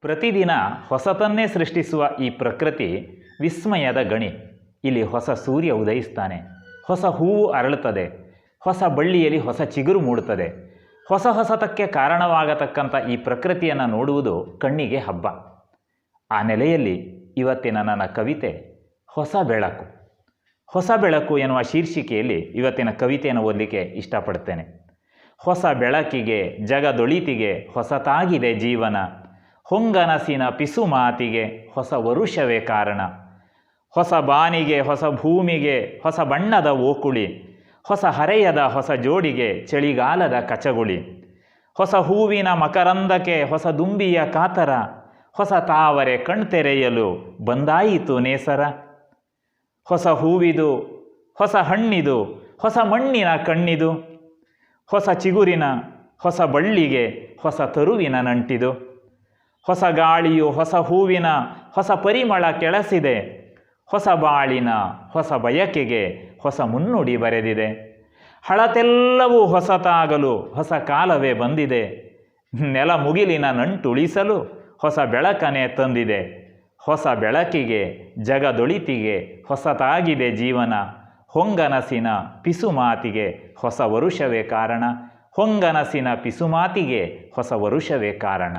ಪ್ರತಿದಿನ ಹೊಸತನ್ನೇ ಸೃಷ್ಟಿಸುವ ಈ ಪ್ರಕೃತಿ ವಿಸ್ಮಯದ ಗಣಿ. ಇಲ್ಲಿ ಹೊಸ ಸೂರ್ಯ ಉದಯಿಸ್ತಾನೆ. ಹೊಸ ಹೂವು ಅರಳುತ್ತದೆ. ಹೊಸ ಬಳ್ಳಿಯಲ್ಲಿ ಹೊಸ ಚಿಗುರು ಮೂಡುತ್ತದೆ. ಹೊಸ ಹೊಸತಕ್ಕೆ ಕಾರಣವಾಗತಕ್ಕಂಥ ಈ ಪ್ರಕೃತಿಯನ್ನು ನೋಡುವುದು ಕಣ್ಣಿಗೆ ಹಬ್ಬ. ಆ ನೆಲೆಯಲ್ಲಿ ಇವತ್ತಿನ ನನ್ನ ಕವಿತೆ ಹೊಸ ಬೆಳಕು. ಹೊಸ ಬೆಳಕು ಎನ್ನುವ ಶೀರ್ಷಿಕೆಯಲ್ಲಿ ಇವತ್ತಿನ ಕವಿತೆಯನ್ನು ಓದಲಿಕ್ಕೆ ಇಷ್ಟಪಡ್ತೇನೆ. ಹೊಸ ಬೆಳಕಿಗೆ, ಜಗದೊಳಿತಿಗೆ ಹೊಸತಾಗಿದೆ ಜೀವನ. ಹೊಂಗನಸಿನ ಪಿಸು ಮಾತಿಗೆ ಹೊಸ ವರುಷವೇ ಕಾರಣ. ಹೊಸ ಬಾನಿಗೆ, ಹೊಸ ಭೂಮಿಗೆ, ಹೊಸ ಬಣ್ಣದ ಓಕುಳಿ. ಹೊಸ ಹರೆಯದ ಹೊಸ ಜೋಡಿಗೆ ಚಳಿಗಾಲದ ಕಚಗುಳಿ. ಹೊಸ ಹೂವಿನ ಮಕರಂದಕ್ಕೆ ಹೊಸ ದುಂಬಿಯ ಕಾತರ. ಹೊಸ ತಾವರೆ ಕಣ್ತೆರೆಯಲು ಬಂದಾಯಿತು ನೇಸರ. ಹೊಸ ಹೂವಿದು, ಹೊಸ ಹಣ್ಣಿದು, ಹೊಸ ಮಣ್ಣಿನ ಕಣ್ಣಿದು. ಹೊಸ ಚಿಗುರಿನ, ಹೊಸ ಬಳ್ಳಿಗೆ ಹೊಸ ತರುವಿನ ನಂಟಿದು. ಹೊಸ ಗಾಳಿಯು, ಹೊಸ ಹೂವಿನ ಹೊಸ ಪರಿಮಳ ಕೆಳಸಿದೆ. ಹೊಸ ಬಾಳಿನ ಹೊಸ ಬಯಕೆಗೆ ಹೊಸ ಮುನ್ನುಡಿ ಬರೆದಿದೆ. ಹಳತೆಲ್ಲವೂ ಹೊಸತಾಗಲು ಹೊಸ ಕಾಲವೇ ಬಂದಿದೆ. ನೆಲ ಮುಗಿಲಿನ ನಂಟುಳಿಸಲು ಹೊಸ ಬೆಳಕನೆ ತಂದಿದೆ. ಹೊಸ ಬೆಳಕಿಗೆ, ಜಗದೊಳಿತಿಗೆ ಹೊಸತಾಗಿದೆ ಜೀವನ. ಹೊಂಗನಸಿನ ಪಿಸುಮಾತಿಗೆ ಹೊಸ ವರುಷವೇ ಕಾರಣ. ಹೊಂಗನಸಿನ ಪಿಸುಮಾತಿಗೆ ಹೊಸ ವರುಷವೇ ಕಾರಣ.